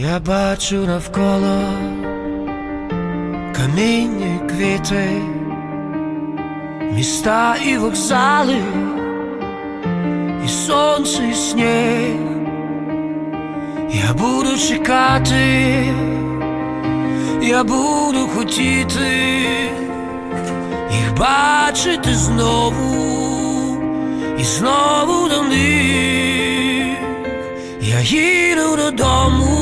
Я бачу навколо каміння і квіти, міста і вокзали, і сонце, і сніг. Я буду чекати, я буду хотіти їх бачити знову і знову до них. Я їду додому,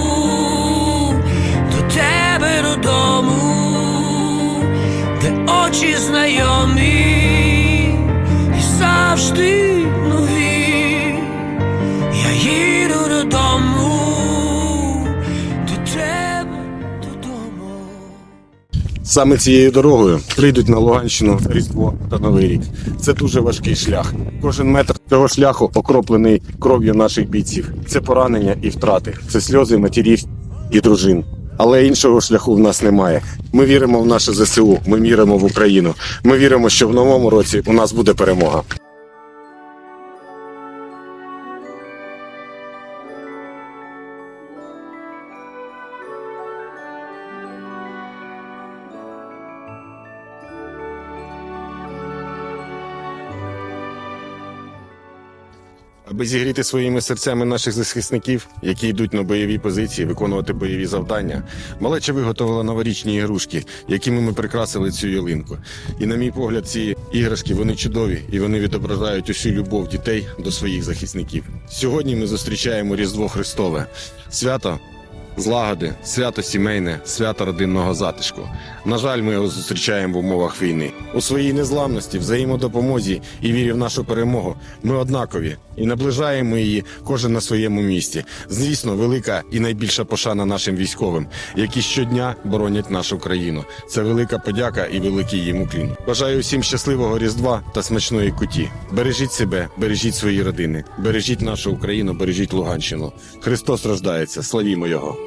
очі знайомі і завжди нові. Я їду додому, до тебе додому. Саме цією дорогою прийдуть на Луганщину Різдво та Новий рік. Це дуже важкий шлях. Кожен метр цього шляху окроплений кров'ю наших бійців. Це поранення і втрати, це сльози матерів і дружин. Але іншого шляху в нас немає. Ми віримо в наше ЗСУ, ми віримо в Україну. Ми віримо, що в новому році у нас буде перемога. Аби зігріти своїми серцями наших захисників, які йдуть на бойові позиції, виконувати бойові завдання, малеча виготовила новорічні ігрушки, якими ми прикрасили цю ялинку. І, на мій погляд, ці іграшки вони чудові і вони відображають усю любов дітей до своїх захисників. Сьогодні ми зустрічаємо Різдво Христове, свято злагоди, свято сімейне, свято родинного затишку. На жаль, ми його зустрічаємо в умовах війни. У своїй незламності, взаємодопомозі і вірі в нашу перемогу ми однакові і наближаємо її кожен на своєму місці. Звісно, велика і найбільша пошана нашим військовим, які щодня боронять нашу країну. Це велика подяка і великий їм уклін. Бажаю всім щасливого різдва та смачної куті. Бережіть себе, бережіть свої родини, бережіть нашу Україну, бережіть Луганщину. Христос рождається, славімо Його.